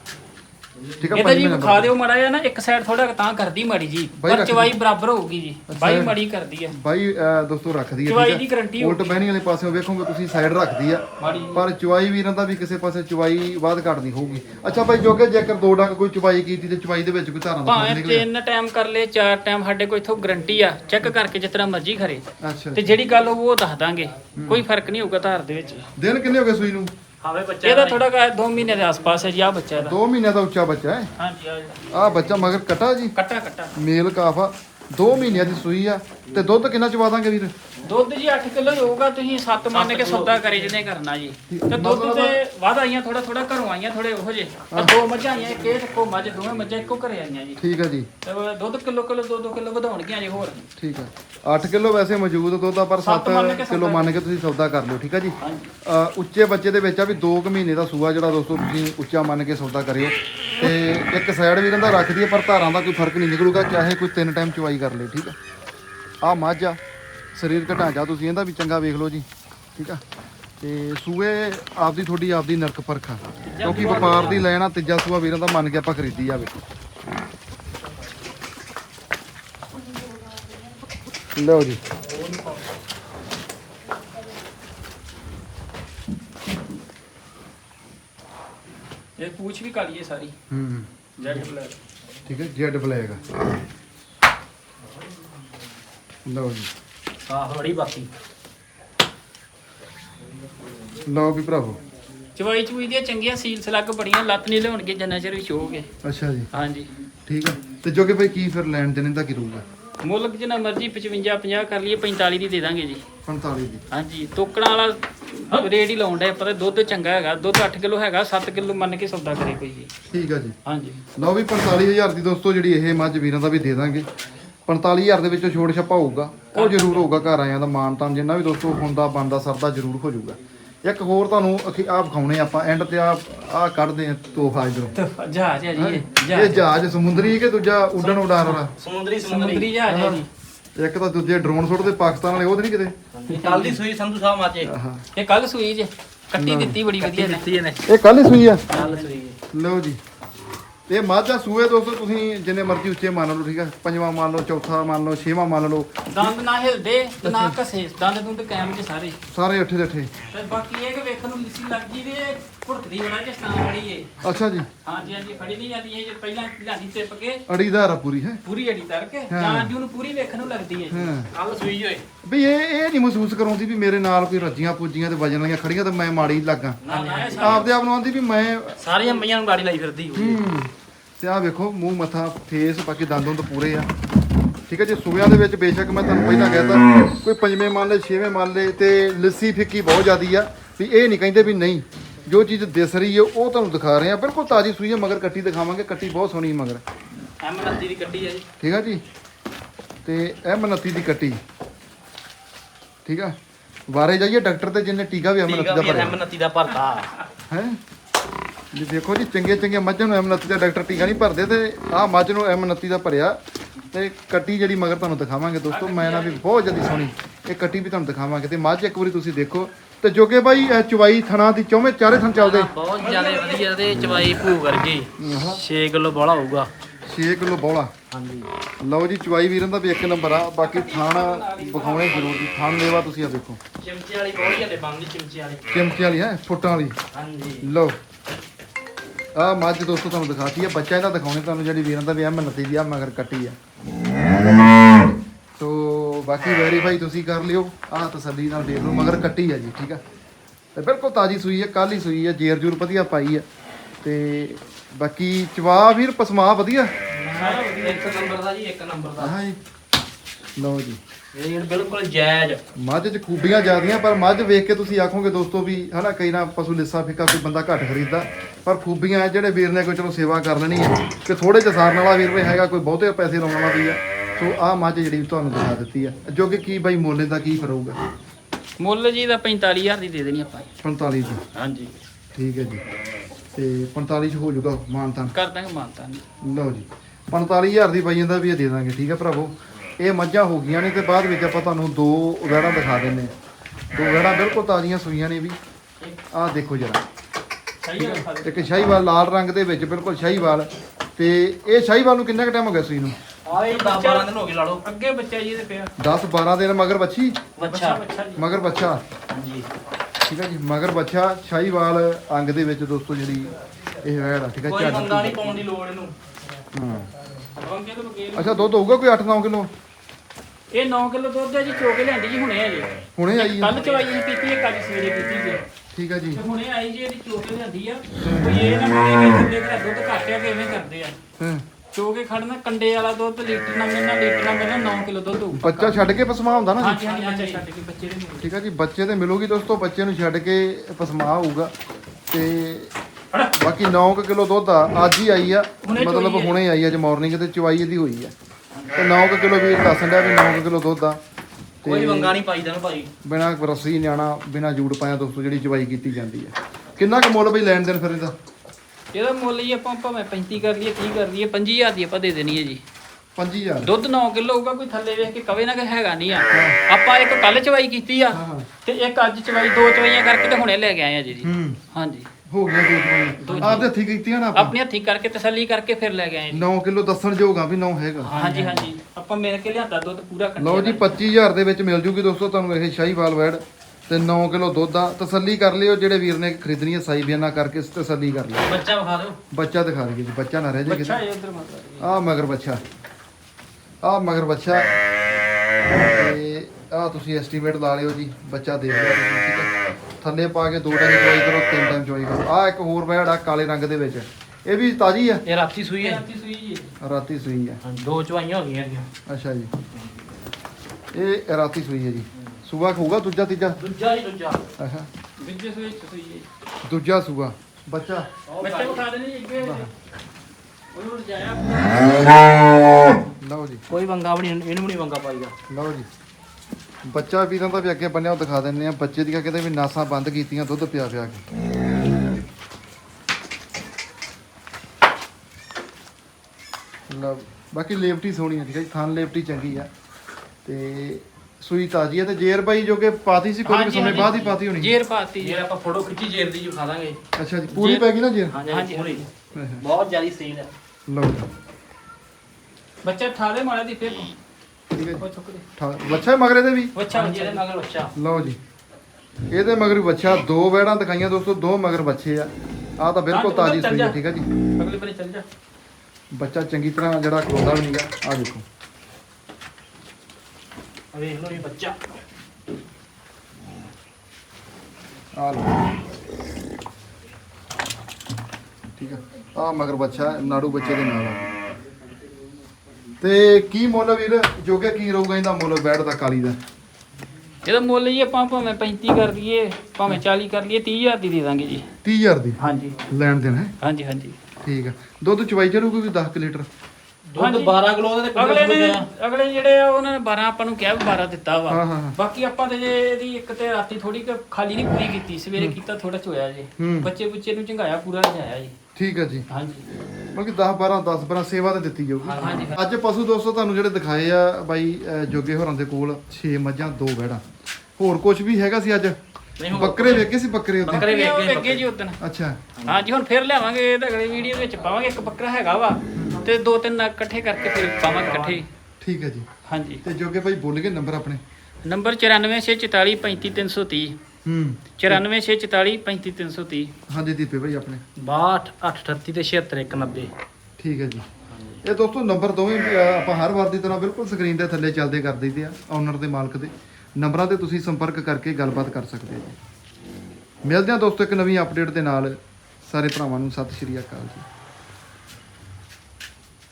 ਠੀਕ ਆ ਇਹਦਾ ਜੀ ਪੰਜਵੇਂ ਵਿਖਾ ਦਿਓ ਮਾੜਾ ਜਿਹਾ ਨਾ ਇੱਕ ਸਾਈਡ ਥੋੜਾ ਤਾਂ ਕਰਦੀ ਮਾੜੀ ਜੀ ਬਾਈ ਪਰ ਰੱਖ ਚਵਾਈ ਬਰਾਬਰ ਹੋਊਗੀ ਜੀ ਬਾਈ। ਮਾੜੀ ਕਰਦੀ ਆ। ਬਾਈ ਅਹ, ਦੋਸਤੋ ਰੱਖਦੀ ਹੈ ਚਵਾਈ ਦੀ guarantee ਉਲਟ ਬਹਿਣੀ ਵਾਲੇ ਪਾਸਿਓਂ ਵੇਖੋਗੇ ਤੁਸੀਂ ਸਾਈਡ ਰੱਖਦੀ ਆ। ਮਾੜੀ ਪਰ ਚੁਆਈ ਵੀਰਾਂ ਦਾ ਵੀ ਕਿਸੇ ਪਾਸੇ ਚੁਆਈ ਬਾਅਦ ਘੱਟ ਨਹੀਂ ਹੋਊਗੀ। ਅੱਛਾ ਬਾਈ ਜੋਗੇ ਜੇਕਰ ਦੋ ਡੰਗ ਕੋਈ ਚੁਆਈ ਕੀਤੀ ਤੇ ਚੁਆਈ ਦੇ ਵਿੱਚ ਕੋਈ ਧਾਰਾਂ ਦਾ ਫ਼ਰਕ ਭਾਵੇਂ ਨਿਕਲਿਆ। ਤਿੰਨ ਟਾਈਮ ਕਰ ਲਏ ਚਾਰ ਟਾਈਮ ਸਾਡੇ ਕੋਲ ਇਥੋਂ ਗਰੰਟੀ ਆ। ਚੈੱਕ ਕਰਕੇ ਜਿਸ ਤਰ੍ਹਾਂ ਮਰਜ਼ੀ ਖਰੇ। ਅੱਛਾ। ਤੇ ਜਿਹੜੀ ਗੱਲ ਹੋਊ ਉਹ ਦੱਸ ਦਾਂਗੇ। ਕੋਈ ਫ਼ਰਕ ਨਹੀਂ ਹੋਊਗਾ ਧਾਰ ਦੇ ਵਿੱਚ। ਦਿਨ ਕਿੰਨੇ ਹੋ ਗਏ ਸੂਈ ਨੂੰ? ਹਾਵੇ ਬੱਚਾ ਇਹਦਾ ਥੋੜਾ ਕਾ 2 ਮਹੀਨੇ ਦੇ ਆਸ-ਪਾਸ ਹੈ ਜੀ ਆ ਬੱਚਾ ਦਾ 2 ਮਹੀਨਿਆਂ ਦਾ ਉੱਚਾ ਬੱਚਾ ਹੈ। ਹਾਂਜੀ ਆ ਜੀ। ਆ ਬੱਚਾ ਮਗਰ ਕਟਾ ਜੀ? ਕੱਟਾ ਕੱਟਾ। ਮੇਲ ਕਾਫਾ। 2 ਮਹੀਨਿਆਂ ਦੀ ਸੂਈ ਆ ਤੇ ਦੁੱਧ ਕਿੰਨਾ ਚਵਾ ਦਾਂਗੇ ਵੀਰ? ਦੁੱਧ ਜੀ 8 ਕਿਲੋ ਹੀ ਹੋਊਗਾ ਤੁਸੀਂ 7 ਮੰਨ ਕੇ ਸੌਦਾ ਕਰੇ ਜਿਹਨੇ ਕਰਨਾ ਜੀ। ਤੇ ਦੁੱਧ ਤੇ ਵੱਧ ਆਈਆਂ ਥੋੜਾ ਥੋੜਾ ਘਰੋਂ ਆਈਆਂ ਥੋੜੇ ਉਹੋ ਜੇ। ਆ ਦੋ ਮੱਝਾਂ ਆਈਆਂ ਇੱਕ ਇਹ ਇੱਕੋ ਮੱਝ ਦੋਵੇਂ ਮੱਝਾਂ ਇੱਕੋ ਘਰੇ ਆਈਆਂ ਜੀ। ਠੀਕ ਹੈ ਜੀ। ਤੇ ਦੁੱਧ ਕਿਲੋ ਕਿਲੋ 2-2 ਕਿਲੋ ਵਧਾਉਣਗੀਆਂ ਜੀ ਹੋਰ। ਠੀਕ ਹੈ 8 ਕਿਲੋ ਵੈਸੇ ਮੌਜੂਦ ਦੁੱਧ ਆ ਪਰ ਸੱਤ 7 ਮੰਨ ਕੇ ਕਿਲੋ ਮੰਨ ਕੇ ਤੁਸੀਂ ਸੌਦਾ ਕਰ ਲਿਓ ਠੀਕ ਹੈ ਜੀ? ਉੱਚੇ ਬੱਚੇ ਦੇ ਵਿੱਚ ਆ ਵੀ 2 ਕੁ ਮਹੀਨੇ ਦਾ ਸੂਆ ਜਿਹੜਾ ਦੋਸਤੋ ਤੁਸੀਂ ਉੱਚਾ ਮੰਨ ਕੇ ਸੌਦਾ ਕਰਿਓ। ਤੇ ਇੱਕ ਸਾਈਡ ਵੀ ਰਹਿੰਦਾ ਰੱਖ ਦਈਏ ਪਰ ਧਾਰਾਂ ਦਾ ਕੋਈ ਫ਼ਰਕ ਨਹੀਂ ਨਿਕਲੂਗਾ, ਚਾਹੇ ਕੋਈ ਤਿੰਨ ਟਾਈਮ ਚਵਾਈ ਕਰ ਲੇ, ਠੀਕ ਆ? ਆ ਮੱਝ ਆ ਸਰੀਰਕ ਢਾਂਚਾ ਤੁਸੀਂ, ਇਹਦਾ ਵੀ ਚੰਗਾ ਵੇਖ ਲਓ ਜੀ, ਠੀਕ ਆ? ਤੇ ਸੂਏ ਆਪਦੀ ਤੁਹਾਡੀ ਆਪਦੀ ਨਰਕ ਪਰਖ ਆ, ਕਿਉਂਕਿ ਵਪਾਰ ਦੀ ਲੈਣਾ ਤੀਜਾ ਸੂਆ ਵੀਰਾਂ ਦਾ ਮੰਨ ਕੇ ਆਪਾਂ ਖਰੀਦੀ ਜਾਵੇ। ਲਓ ਜੀ। ਇਹ ਪੂਛ ਵੀ ਕਾਲੀ ਹੈ ਸਾਰੀ। ਹੂੰ। Jet black. ਠੀਕ ਹੈ ਜੈਡ ਬਲੈਕ ਲਓ ਜੀ। ਸਾਫ਼ ਬੜੀ ਬਾਕੀ। ਲਓ ਵੀ ਭਰਾਵੋ। ਚਵਾਈ ਚੁਈ ਦੀਆਂ ਚੰਗੀਆਂ ਸੀਲ ਸਲੱਗ ਬੜੀਆਂ ਲੱਤ ਨਹੀਂ ਲਿਆਉਣਗੇ ਜੰਨਾ ਚਿਰ ਵਿੱਚ ਹੋਗੇ ਅੱਛਾ ਜੀ। ਹਾਂਜੀ। ਠੀਕ ਆ। ਤੇ ਜੋਗੇ ਭਾਈ ਕੀ ਫਿਰ ਲੈਣ ਦੇਣ ਦਾ ਕੀ ਰਹੂਗਾ ਮੁੱਲ ਜਿੰਨਾ ਮਰਜ਼ੀ 55 50 ਕਰ ਲਈਏ 45 ਦੀ ਦੇ ਦਾਂਗੇ ਜੀ। 45 ਦੀ। ਹਾਂਜੀ ਤੋਕੜਾਂ ਵਾਲਾ ਰੇਟ ਹੀ ਲਾਉਣ ਦਾ ਪਤਾ ਦੁੱਧ ਚੰਗਾ ਹੈਗਾ ਦੁੱਧ 8 ਕਿਲੋ ਹੈਗਾ 7 ਕਿਲੋ ਮੰਨ ਕੇ ਸੌਦਾ ਕਰੇ ਕੋਈ ਜੀ। ਠੀਕ ਆ ਜੀ। ਹਾਂਜੀ। ਲਓ ਵੀ 45000 ਦੀ ਦੋਸਤੋ ਜਿਹੜੀ ਇਹ ਮੱਝ ਵੀਰਾਂ ਦਾ ਵੀ ਦੇ ਦਾਂਗੇ। 45000 ਦੇ ਵਿੱਚੋਂ ਛੋੜ ਛੱਪਾ ਹੋਊਗਾ ਉਹ ਜ਼ਰੂਰ ਹੋਊਗਾ ਘਰ ਆਇਆਂ ਦਾ ਮਾਨ ਤਾਨ ਜਿੰਨਾ ਵੀ ਦੋਸਤੋ ਹੁੰਦਾ ਬਣਦਾ ਸਰਦਾ ਜ਼ਰੂਰ ਹੋ ਜਾਊਗਾ। ਇੱਕ ਹੋਰ ਤੁਹਾਨੂੰ ਆ ਵਿਖਾਉਣੇ ਆਪਾਂ ਐਂਡ ਤੇ ਆ ਆ ਕੱਢਦੇ ਆ ਤੋਹਫਾ ਇਧਰੋਂ। ਜਹਾਜ਼ ਹੈ ਜੀ ਇਹ ਇਹ ਜਹਾਜ਼ ਸਮੁੰਦਰੀ ਕਿ ਦੂਜਾ ਉੱਡਣ ਉਡਾਣ ਵਾਲਾ ਸਮੁੰਦਰੀ। ਸਮੁੰਦਰੀ ਜਹਾਜ਼ ਹੈ ਜੀ। ਇੱਕ ਤਾਂ ਦੂਜੇ ਡਰੋਨ ਸੁੱਟਦੇ ਪਾਕਿਸਤਾਨ ਵਾਲੇ ਉਹ ਤੇ ਨਹੀਂ ਕਿਤੇ? ਕੱਲ ਦੀ ਸੂਈ ਸੰਧੂ ਸਾਹਿਬ ਮਾਚੇ। ਇਹ ਕੱਲ ਸੂਈ ਜੇ। ਕੱਟੀ ਦਿੱਤੀ ਬੜੀ ਵਧੀਆ ਨੇ ਇਹ ਕੱਲ ਹੀ ਸੂਈ ਆ? ਕੱਲ ਸੂਈ ਲਓ ਜੀ। ਇਹ ਮਾਝਾ ਸੂਏ ਦੋਸਤੋ ਤੁਸੀਂ ਜਿੰਨੇ ਮਰਜ਼ੀ ਉੱਚੇ ਮੰਨ ਲਓ ਠੀਕ ਹੈ ਪੰਜਵਾਂ ਮੰਨ ਲਓ ਚੌਥਾ ਮੰਨ ਲਓ ਛੇਵਾਂ ਮੰਨ ਲਓ। ਦੰਦ ਨਾ ਹਿਲਦੇ ਤੇ ਨਾ ਘਸੇ। ਦੰਦ ਦੁੰਦ ਕਾਇਮ ਚ ਸਾਰੇ। ਸਾਰੇ ਅੱਠੇ ਦੇ ਅੱਠੇ ਤੇ ਬਾਕੀ ਇਹ ਕਿ ਵੇਖਣ ਨੂੰ ਲਿੱਸੀ ਲੱਗ ਜੀ ਦੇ ਭੁਰਕਦੀ ਬੜਾ ਕਿ ਸਤਾਂ ਬੜੀ ਏ। ਅੱਛਾ ਜੀ। ਹਾਂਜੀ ਹਾਂਜੀ ਫੜੀ ਨਹੀਂ ਜਾਂਦੀ ਇਹ ਜੇ ਪਹਿਲਾਂ ਲਿਆਂਦੀ ਟਿਪ ਕੇ। ਅੜੀਦਾਰ ਆ ਪੂਰੀ ਹੈ? ਪੂਰੀ ਅੜੀ ਤਰ ਕੇ। ਜਾਂ ਜੂ ਨੂੰ ਪੂਰੀ ਵੇਖਣ ਨੂੰ ਲੱਗਦੀ ਹੈ ਹਾਂ। ਕੱਲ ਸੂਈ ਹੋਏ। ਵੀ ਇਹ ਇਹ ਨਹੀਂ ਮਹਿਸੂਸ ਕਰਾਉਂਦੀ ਵੀ ਮੇਰੇ ਨਾਲ ਕੋਈ ਰੱਜੀਆਂ ਪੂਜੀਆਂ ਤੇ ਵਜਣ ਵਾਲੀਆਂ ਖੜੀਆਂ ਤੇ ਮੈਂ ਮਾੜੀ ਲੱਗਾ। ਨਾ ਨਾ ਇਹ ਆਪਦੇ ਆਪ ਨੂੰ ਆਂਦੀ ਵੀ ਮੈਂ ਸਾਰੀਆਂ ਮਈਆਂ ਨੂੰ ਗਾੜੀ ਲਾਈ ਫਿਰਦੀ ਹੋਈ ਹੂੰ। ਤੇ ਆਹ ਵੇਖੋ ਮੂੰਹ ਮੱਥਾ ਫੇਸ ਬਾਕੀ ਦੰਦ ਦੁੰਦ ਪੂਰੇ ਆ। ਠੀਕ ਹੈ ਜੀ ਸੂਬਿਆਂ ਦੇ ਵਿੱਚ ਬੇਸ਼ੱਕ ਮੈਂ ਤੁਹਾਨੂੰ ਪਹਿਲਾਂ ਕਹਿਤਾ ਕੋਈ ਪੰਜਵੇਂ ਮੰਨ ਲੈ ਛੇਵੇਂ ਮੰਨ ਲੈ ਤੇ ਲੱਸੀ ਫਿੱਕੀ ਬਹੁਤ ਜ਼ਿਆਦੀ ਆ ਵੀ ਇਹ ਨਹੀਂ ਕਹਿੰਦੇ ਵੀ ਨਹੀਂ। ਜੋ ਚੀਜ਼ ਦਿਸ ਰਹੀ ਹੈ ਉਹ ਤੁਹਾਨੂੰ ਦਿਖਾ ਰਹੇ ਆ। ਬਿਲਕੁਲ ਤਾਜ਼ੀ ਸੂਈ ਹੈ ਮਗਰ ਕੱਟੀ ਦਿਖਾਵਾਂਗੇ ਕੱਟੀ ਬਹੁਤ ਸੋਹਣੀ ਮਗਰ। ਐਮ ਲੱਤੀ ਦੀ ਕੱਟੀ ਹੈ ਜੀ। ਠੀਕ ਆ ਜੀ? ਤੇ ਇਹ ਮਨੱਤੀ ਦੀ ਕੱਟੀ। ਠੀਕ ਆ? ਵਾਰੇ ਜਾਈਏ ਡਾਕਟਰ ਤੇ ਜਿੰਨੇ ਟੀਕਾ ਵੀ ਦਾ ਭਰਿਆ। ਐਮ ਲੱਤੀ ਦਾ ਭਰਤਾ। ਹੈ? ਜੀ ਦੇਖੋ ਜੀ ਚੰਗੇ ਚੰਗੇ ਮੱਝਾਂ ਨੂੰ ਐਮਨੱਤੀ ਦਾ ਡਾਕਟਰ ਟੀਕਾ ਨਹੀਂ ਭਰਦੇ ਤੇ ਆਹ ਮੱਝ ਨੂੰ ਐਮਨੱਤੀ ਦਾ ਭਰਿਆ ਤੇ ਕੱਟੀ ਜਿਹੜੀ ਮਗਰ ਤੁਹਾਨੂੰ ਦਿਖਾਵਾਂਗੇ ਦੋਸਤੋ ਮੈਂ ਨਾ ਵੀ ਬਹੁਤ ਜਲਦੀ ਸੋਹਣੀ ਇਹ ਕੱਟੀ ਵੀ ਤੁਹਾਨੂੰ ਦਿਖਾਵਾਂਗੇ ਤੇ ਮੱਝ ਇੱਕ ਵਾਰੀ ਤੁਸੀਂ ਦੇਖੋ। ਤੇ ਜੋਗੇ ਬਾਈ ਇਹ ਚਵਾਈ ਥਣਾ ਦੀ ਚੌਵੇਂ ਚਾਰੇ ਥਣ ਚੱਲਦੇ। ਬਹੁਤ ਜ਼ਿਆਦਾ ਵਧੀਆ ਤੇ ਚਵਾਈ ਭੂ ਵਰਗੀ। 6 ਕਿਲੋ ਬੋਲਾ ਹੋਊਗਾ। 6 ਕਿਲੋ ਬੋਲਾ ਹਾਂਜੀ। ਲਓ ਜੀ ਚਵਾਈ ਵੀਰਾਂ ਦਾ ਵੀ ਇੱਕ ਨੰਬਰ ਆ ਬਾਕੀ ਥਾਣ ਵਿਖਾਉਣੇ ਜ਼ਰੂਰ ਜੀ। ਥਾਣ ਲੇਵਾ ਤੁਸੀਂ ਆ ਦੇਖੋ। ਚਮਚੇ ਵਾਲੀ ਬਹੁਤ ਜ਼ਿਆਦਾ ਬੰਦੀ ਚਮਚੇ ਵਾਲੀ। ਚਮਚੇ ਵਾਲੀ ਹੈ ਫੁੱਟਾਂ ਵਾਲੀ। ਹਾਂਜੀ। ਲਓ। ਆ ਮੱਝ ਦੋਸਤੋ ਤੁਹਾਨੂੰ ਦਿਖਾਤੀ ਹੈ ਬੱਚਾ ਇਹਦਾ ਦਿਖਾਉਣੇ ਤੁਹਾਨੂੰ ਜਿਹੜੀ ਵੀਰਾਂ ਦਾ ਵੀ ਆ ਮਨਤੀ ਦੀ ਆ ਮਗਰ ਕੱਟੀ ਆ। ਸੋ ਬਾਕੀ ਵੈਰੀਫਾਈ ਤੁਸੀਂ ਕਰ ਲਿਓ ਆਹ ਤਸੱਲੀ ਨਾਲ ਦੇਖ ਲਓ ਮਗਰ ਕੱਟੀ ਆ ਜੀ ਠੀਕ ਆ? ਤੇ ਬਿਲਕੁਲ ਤਾਜੀ ਸੂਈ ਹੈ ਕੱਲ ਹੀ ਸੂਈ ਹੈ ਜੇਰ ਜੂਰ ਵਧੀਆ ਪਾਈ ਆ। ਤੇ ਬਾਕੀ ਚਵਾ ਵੀਰ ਪਸਮਾ ਵਧੀਆ? ਇੱਕ ਨੰਬਰ ਦਾ ਜੀ ਇੱਕ ਨੰਬਰ ਦਾ। ਆਹ ਜੀ। ਲਓ ਜੀ। ਰੇਟ ਬਿਲਕੁਲ ਜਾਇਜ਼। ਮੱਝ 'ਚ ਖੂਬੀਆਂ ਜ਼ਿਆਦੀਆਂ ਪਰ ਮੱਝ ਵੇਖ ਕੇ ਤੁਸੀਂ ਆਖੋਗੇ ਦੋਸਤੋ ਵੀ ਹਨਾ ਕਈ ਨਾ ਪਸ਼ੂ ਲਿੱਸਾ ਫਿੱਕਾ ਕੋਈ ਬੰਦਾ ਘੱਟ ਖਰੀਦਦਾ ਪਰ ਖੂਬੀਆਂ ਹੈ ਜਿਹੜੇ ਵੀਰ ਨੇ ਕੋਈ ਚਲੋ ਸੇਵਾ ਕਰ ਲੈਣੀ ਹੈ ਕਿ ਥੋੜੇ ਜਿਹਾ ਸਾਰਨ ਵਾਲਾ ਵੀਰ ਵੀ ਹੈਗਾ ਕੋਈ ਬਹੁਤੇ ਪੈਸੇ ਲਾਉਣ ਵਾਲਾ ਵੀ ਆ ਸੋ ਆਹ ਮੱਝ ਜਿਹੜੀ ਤੁਹਾਨੂੰ ਦਿਖਾ ਦਿੱਤੀ ਆ ਜੋ ਕਿ ਕੀ ਬਾਈ ਮੁੱਲ ਦਾ ਕੀ ਕਰੂਗਾ ਮੁੱਲ ਜੀ ਦਾ 45000 ਦੀ ਦੇ ਦੇਣੀ ਆਪਾਂ। 45 ਦੀ। ਹਾਂਜੀ। ਠੀਕ ਹੈ ਜੀ। ਤੇ 45 ਚ ਹੋ ਜਾਊਗਾ ਮਾਨਤਾਨ। ਕਰ ਦਾਂਗੇ ਮਾਨਤਾ ਨਹੀਂ ਲਓ ਜੀ। 45000 ਦੀ ਬਾਈਆਂ ਦਾ ਵੀ ਇਹ ਦੇ ਦਾਂਗੇ ਠੀਕ ਹੈ ਭਰਾਵੋ। ਇਹ ਮੱਝਾਂ ਹੋ ਗਈਆਂ ਨੇ ਤੇ ਬਾਅਦ ਵਿੱਚ ਆਪਾਂ ਤੁਹਾਨੂੰ ਦੋ ਵੈੜਾਂ ਦਿਖਾ ਦਿੰਨੇ ਆ ਦੋ ਵੈੜਾਂ ਬਿਲਕੁਲ ਤਾਜ਼ੀਆਂ ਸੂਈਆਂ ਨੇ ਵੀ। ਆਹ ਦੇਖੋ ਜਰਾ। ਸਹੀ ਹੈ ਖਾ ਇੱਕ ਸ਼ਾਹੀਵਾਲ ਲਾਲ ਰੰਗ ਦੇ ਵਿੱਚ ਬਿਲਕੁਲ ਸ਼ਾਹੀਵਾਲ। ਤੇ ਇਹ ਸ਼ਾਹੀਵਾਲ ਨੂੰ ਕਿੰਨਾ ਕੁ ਟਾਈਮ ਹੋ ਗਿਆ ਸੂਈ ਨੂੰ? ਆਏ 10 12 ਦਿਨ ਹੋ ਗਏ ਲਾ ਲਓ ਅੱਗੇ ਬੱਚਾ ਜੀ ਇਹਦੇ ਪਿਆ। 10 12 ਦਿਨ ਮਗਰ ਬੱਚੀ? ਬੱਚਾ। ਬੱਚਾ ਬੱਚਾ ਜੀ। ਮਗਰ ਬੱਚਾ। ਹਾਂਜੀ। ਠੀਕ ਹੈ ਜੀ ਮਗਰ ਬੱਚਾ। ਸ਼ਾਹੀਵਾਲ ਅੰਗ ਦੇ ਵਿੱਚ ਦੋਸਤੋ ਜਿਹੜੀ ਇਹ ਵੈੜ ਆ ਠੀਕ ਹੈ ਕੋਈ ਮੰਗਾ ਨਹੀਂ ਪਾਉਣ ਦੀ ਲੋੜ ਇਹਨੂੰ। ਹਾਂ। ਅੱਛਾ ਦੁੱਧ ਹੋਊਗਾ ਕੋਈ 8-9 ਕਿਲੋ? ਇਹ 9 ਕਿਲੋ ਦੁੱਧ ਹੈ ਜੀ ਚੋਕੇ ਲਿਆਂਦੀ ਜੀ ਹੁਣੇ ਆ ਜੀ ਹੁਣੇ ਆਈ ਆ ਕੱਲ ਚਵਾਈ ਜੀ ਪੀਤੀ ਹੈ ਕੱਲ ਸਵੇਰੇ ਪੀਤੀ ਜੀ। ਠੀਕ ਹੈ ਜੀ। ਤੇ ਹੁਣੇ ਆਈ ਜੀ ਇਹਦੀ ਚੋਕੇ ਲਿਆਂਦੀ ਆ। ਕੋਈ ਇਹ ਨਾ ਕੋਈ ਵੀ ਥੱਲੇ ਘਰ ਦੁੱਧ ਘਾਟਿਆ ਕਿ ਐਵੇਂ ਕਰਦੇ ਆ? ਹਾਂ। ਚੋਕੇ ਖੜਨਾ ਕੰਡੇ ਵਾਲਾ ਦੁੱਧ ਲੀਟਰ ਮਿਲਣਾ ਲੀਟਰ ਨਾਲ ਮਿਲਣਾ 9 ਕਿਲੋ ਦੁੱਧ ਹੋਊ ਬੱਚਾ ਛੱਡ ਕੇ ਪਸਮਾ ਹੁੰਦਾ ਨਾ ਹਾਂਜੀ ਹਾਂਜੀ ਬੱਚੇ ਛੱਡ ਕੇ ਬੱਚੇ ਦੇ ਮਿਲ ਠੀਕ ਹੈ ਜੀ ਬੱਚੇ ਤੇ ਮਿਲੂਗੀ ਦੋਸਤੋ ਬੱਚੇ ਨੂੰ ਛੱਡ ਕੇ ਪਸਮਾ ਹੋਊਗਾ। ਤੇ ਬਾਕੀ 9 ਕਿਲੋ ਦੁੱਧ ਆ ਅੱਜ ਹੀ ਆਈ ਆ। ਹੁਣੇ ਮਤਲਬ ਹੈ। ਹੁਣੇ ਆਈ ਅੱਜ ਮਾਰਨਿੰਗ ਤੇ ਚਵਾਈ ਇਹਦੀ ਹੋਈ ਆ। ਤੇ 9 ਕਿਲੋ ਵੀਰ ਦੱਸਣ ਡਿਆ ਵੀ 9 ਕਿਲੋ ਦੁੱਧ ਆ। ਕੋਈ ਮੰਗਾ ਨਹੀਂ ਪਾਈਦਾ ਨਾ ਭਾਈ। ਬਿਨਾ ਰੱਸੀ ਨਿਆਣਾ ਬਿਨਾ ਜੂੜ ਪਾਇਆ ਦੋਸਤੋ ਜਿਹੜੀ ਚਵਾਈ ਕੀਤੀ ਜਾਂਦੀ ਹੈ। ਕਿੰਨਾ ਕੁ ਮੁੱਲ ਬਈ ਲੈਣ ਦੇਣ ਫਿਰ ਇਹਦਾ? ਇਹਦਾ ਮੁੱਲ ਜੀ ਆਪਾਂ ਭਾਵੇਂ 35 ਕਰ ਲਈਏ 30 ਕਰ ਲਈਏ 25000 ਦੀ ਆਪਾਂ ਦੇ ਦੇਣੀ ਹੈ ਜੀ। 5000 ਦੁੱਧ 9 ਕਿਲੋ ਹੋਊਗਾ ਕੋਈ ਥੱਲੇ ਵੇਖ ਕੇ ਕਵੇ ਨਾ ਕਿ ਹੈਗਾ ਨਹੀਂ ਆ। ਆਪਾਂ ਇੱਕ ਕੱਲ ਚਵਾਈ ਕੀਤੀ ਆ ਤੇ ਇੱਕ ਅੱਜ ਚਵਾਈ ਦੋ ਚਵਾਈਆਂ ਕਰਕੇ ਤੇ ਹੁਣੇ ਲੈ ਕੇ ਆਏ ਆ ਜੀ। ਹਾਂਜੀ। ਹੋ ਗਿਆ ਦੋ ਚਵਾਈ ਆਪਦੇ ਹੱਥੀ ਕੀਤੀਆਂ ਨਾ ਆਪਾਂ। ਆਪਣੀ ਹੱਥੀ ਕਰਕੇ ਤਸੱਲੀ ਕਰਕੇ ਫਿਰ ਲੈ ਕੇ ਆਏ ਜੀ। 9 ਕਿਲੋ ਦੱਸਣ ਜੋਗਾ ਵੀ 9 ਹੈਗਾ। ਹਾਂਜੀ ਹਾਂਜੀ। ਆਪਾਂ ਮਿਲ ਕੇ ਲਿਆਂਦਾ ਦੁੱਧ ਪੂਰਾ ਕੱਢਿਆ ਲਓ ਜੀ 25000 ਦੇ ਵਿੱਚ ਮਿਲ ਜੂਗੀ ਦੋਸਤੋ ਤੁਹਾਨੂੰ ਇਹ ਸ਼ਾਹੀਵਾਲ ਵੈੜ ਤੇ 9 ਕਿਲੋ ਦੁੱਧ ਆ। ਤਸੱਲੀ ਕਰ ਲਿਓ ਜਿਹੜੇ ਵੀਰ ਨੇ ਖਰੀਦਣੀ ਹੈ ਸਾਈ ਬਿਆਨਾ ਕਰਕੇ ਤਸੱਲੀ ਕਰ ਲਿਓ। ਬੱਚਾ ਵਿਖਾ ਦਿਓ। ਬੱਚਾ ਦਿਖਾ ਦਈਏ ਜੀ ਬੱਚਾ ਨਾ ਰਹਿ ਜਾਏ ਬੱਚਾ ਕਿਤੇ। ਇਹ ਉਧਰ ਮਾਤਾ ਆ ਮਗਰ ਬੱਚਾ। ਆ ਮਗਰ ਬੱਚਾ। ਤੇ ਆ ਤੁਸੀਂ ਐਸਟੀਮੇਟ ਲਾ ਲਿਓ ਜੀ ਬੱਚਾ ਦੇਖ ਲਿਓ ਤੁਸੀਂ ਠੀਕ ਹੈ ਥੱਲੇ ਪਾ ਕੇ ਦੋ ਟਾਈਮ ਚੋਈ ਕਰੋ ਤਿੰਨ ਟਾਈਮ ਚੋਈ ਕਰੋ। ਆ ਇੱਕ ਹੋਰ ਵੈੜ ਆ ਕਾਲੇ ਰੰਗ ਦੇ ਵਿੱਚ। ਇਹ ਵੀ ਤਾਜੀ ਆ? ਇਹ ਰਾਤੀ ਸੂਈ ਹੈ ਰਾਤੀ ਸੂਈ ਜੀ। ਰਾਤੀ ਸੂਈ ਆ। ਦੋ ਚਵਾਈਆਂ ਹੋ ਗਈਆਂ ਇਹਦੀਆਂ। ਅੱਛਾ ਜੀ। ਇਹ ਰਾਤੀ ਸੂਈ ਹੈ ਜੀ। ਸੂਆ ਹੋਊਗਾ ਦੂਜਾ ਤੀਜਾ? ਦੂਜਾ ਹੀ ਦੂਜਾ। ਅੱਛਾ। ਵਿੱਚੇ ਸੂਈ ਚ ਸੂਈ ਜੀ ਦੂਜਾ ਸੂਆ। ਬੱਚਾ? ਬੱਚੇ ਉਠਾ ਦੇਣੀ ਜੀ ਅੱਗੇ। ਉਹ ਉੜ ਜਾਇਆ। ਲਓ ਜੀ। ਕੋਈ ਮੰਗਾ ਵੀ ਨਹੀਂ ਇਹਨੂੰ ਵੀ ਨਹੀਂ ਮੰਗਾ ਪਾਈਦਾ। ਲਓ ਜੀ। ਬੱਚਾ ਵੀਰਾਂ ਦਾ ਵੀ ਅੱਗੇ ਬੰਨਿਆ ਉਹ ਦਿਖਾ ਦਿੰਨੇ ਆ ਬੱਚੇ ਦੀਆਂ ਕਿਤੇ ਵੀ ਨਾਸਾਂ ਬੰਦ ਕੀਤੀਆਂ ਦੁੱਧ ਪਿਆ ਪਿਆ ਕੇ। ਲਓ ਬਾਕੀ ਲੇਵਟੀ ਸੋਹਣੀ ਹੈ ਠੀਕ ਹੈ ਜੀ। ਥਾਨ ਲੇਵਟੀ ਚੰਗੀ ਆ। ਤੇ ਸੂਈ ਤਾਜੀ ਹੈ ਤੇ ਜੇਰ ਬਾਈ ਜੋ ਕਿ ਪਾਤੀ ਸੀ ਕੋਈ ਸਮੇਂ ਬਾਅਦ ਹੀ ਪਾਤੀ ਹੋਣੀ। ਜੇਰ ਪਾਤੀ ਜੀ ਆਪਾਂ ਫੋਟੋ ਖਿੱਚੀ ਜੇਰ ਦੀ ਵਿਖਾ ਦਾਂਗੇ। ਅੱਛਾ ਜੀ ਪੂਰੀ ਪੈ ਗਈ ਨਾ ਜੇਰ? ਹਾਂਜੀ, ਪੂਰੀ। ਬਹੁਤ ਜ਼ਿਆਦਾ ਸੇਲ ਹੈ ਲਓ। ਬੱਚਾ ਠਾ ਦੇ ਮਾੜਾ ਦੀ ਫਿਰ। ਠੀਕ ਹੈ ਉਹ ਚੁੱਕ ਦੇ ਠਾ- ਬੱਚਾ ਹੈ ਮਗਰੇ ਦੇ ਵੀ? ਬੱਚਾ ਇਹਦੇ ਮਗਰ ਬੱਚਾ ਲਓ ਜੀ। ਇਹਦੇ ਮਗਰ ਵੀ ਦੋ ਵੈੜਾਂ ਦਿਖਾਈਆਂ ਦੋਸਤੋ ਦੋ ਮਗਰ ਬੱਚੇ ਆ। ਆ ਤਾਂ ਬਿਲਕੁਲ ਹਾਂ, ਤਾਜੀ ਸੂਈ ਹੈ ਜਾ। ਠੀਕ ਹੈ ਜੀ। ਅਗਲੇ ਵਾਰੀ ਚੱਲ ਜਾ। ਬੱਚਾ ਚੰਗੀ ਤਰ੍ਹਾਂ ਜਿਹੜਾ ਖਲੋਦਾ ਵੀ ਨਹੀਂਗਾ ਆ ਦੇਖੋ। ਆ ਵੇਖ ਲਓ ਇਹ ਬੱਚਾ। ਆ ਲਓ। ਠੀਕ ਹੈ ਆ ਮਗਰ ਬੱਚਾ ਨਾੜੂ ਬੱਚੇ ਦੇ ਨਾਲ ਆ। ਤੇ ਕੀ ਮੁੱਲ ਵੀਰ? ਜੋ ਕਿ ਕੀ ਰਹੂਗਾ ਇਹਦਾ ਮੁੱਲ ਬੈਡ ਦਾ ਕਾਲੀ ਦਾ? ਇਹਦਾ ਮੁੱਲ ਜੀ ਆਪਾਂ ਭਾਵੇਂ 35 ਕਰ ਲਈਏ ਭਾਵੇਂ 40 ਕਰ ਲਈਏ 30000 ਦੀ ਦੇ ਦਾਂਗੇ ਜੀ। 30000 ਦੀ? ਹਾਂਜੀ। ਲੈਣ ਦੇਣ ਹੈ? ਹਾਂਜੀ ਹਾਂਜੀ। ਠੀਕ ਹੈ ਦੁੱਧ ਚਵਾਈ ਚੜੂਗੀ ਕੋਈ 10 ਕੁ ਲੀਟਰ? ਦੁੱਧ ਹਾਂਜੀ। 12 ਕਿਲੋ ਦੇ ਤੇ ਅਗਲੇ ਨੇ ਅਗਲੇ ਜਿਹੜੇ ਆ ਉਹਨਾਂ ਨੇ 12 ਆਪਾਂ ਨੂੰ ਕਿਹਾ ਵੀ 12 ਦਿੱਤਾ ਵਾ। ਬਾਕੀ ਆਪਾਂ ਤੇ ਜੇ ਇਹਦੀ ਇੱਕ ਤੇ ਰਾਤੀ ਥੋੜੀ ਖਾਲੀ ਨਹੀਂ ਪੂਰੀ ਕੀਤੀ ਸਵੇਰੇ ਕੀਤਾ ਥੋੜਾ ਚੋਇਆ ਜੀ। ਬੱਚੇ ਬੁੱਚੇ ਨੂੰ ਚੰਗਾਇਆ ਪੂਰਾ ਲਿਜਾਇਆ ਜੀ। ਠੀਕ ਹੈ ਜੀ। ਹਾਂਜੀ। ਬਲਕਿ 10 12 10 12 ਸੇਵਾ ਤੇ ਦਿੱਤੀ ਜਾਊਗੀ। ਹਾਂਜੀ ਅੱਜ ਪਸ਼ੂ ਦੋਸਤੋ ਤੁਹਾਨੂੰ ਜਿਹੜੇ ਦਿਖਾਏ ਆ ਬਾਈ ਜੋਗੇ ਹੋਰਾਂ ਦੇ ਕੋਲ 6 ਮੱਝਾਂ ਦੋ ਵਹਿੜਾਂ ਹੋਰ ਕੁਝ ਵੀ ਹੈਗਾ ਸੀ ਅੱਜ? ਨਹੀਂ ਹੋਰ ਬੱਕਰੇ ਵੇਖੇ ਸੀ ਬੱਕਰੇ ਉੱਤੇ? ਬੱਕਰੇ ਵੇਖ ਗਏ ਅੱਗੇ ਜੀ ਉਦੋਂ ਅੱਛਾ। ਹਾਂਜੀ ਹੁਣ ਫਿਰ ਲਿਆਵਾਂਗੇ ਇਹ ਤਾਂ ਅਗਲੇ ਵੀਡੀਓ ਵਿੱਚ ਪਾਵਾਂਗੇ। ਇੱਕ ਬੱਕਰਾ ਹੈਗਾ ਵਾ ਤੇ ਦੋ ਤਿੰਨ ਇਕੱਠੇ ਕਰਕੇ ਫਿਰ ਪਾਵਾਂਗੇ ਇਕੱਠੇ ਠੀਕ ਹੈ ਜੀ। ਹਾਂਜੀ। ਤੇ ਜੋਗੇ ਭਾਈ ਬੋਲ ਕੇ ਨੰਬਰ ਆਪਣੇ। ਨੰਬਰ 9464435330 ਹੂੰ 9464435330 ਹਾਂਜੀ ਦੀਪੇ ਭਾਈ ਆਪਣੇ। 62 838 ਤੇ 76 190 ਠੀਕ ਹੈ ਜੀ। ਇਹ ਦੋਸਤੋ ਨੰਬਰ ਦੋਵੇਂ ਆਪਾਂ ਹਰ ਵਾਰ ਦੀ ਤਰ੍ਹਾਂ ਬਿਲਕੁਲ ਸਕਰੀਨ ਦੇ ਥੱਲੇ ਚੱਲਦੇ ਕਰ ਦਈਦੇ ਆ ਓਨਰ ਦੇ ਮਾਲਕ ਦੇ। ਨੰਬਰਾਂ ਤੇ ਤੁਸੀਂ ਸੰਪਰਕ ਕਰਕੇ ਗੱਲਬਾਤ ਕਰ ਸਕਦੇ ਹੋ ਜੀ। ਮਿਲਦੇ ਹਾਂ ਦੋਸਤੋ ਇੱਕ ਨਵੀਂ ਅਪਡੇਟ ਦੇ ਨਾਲ। ਸਾਰੇ ਭਰਾਵਾਂ ਨੂੰ ਸਤਿ ਸ਼੍ਰੀ ਅਕਾਲ ਜੀ।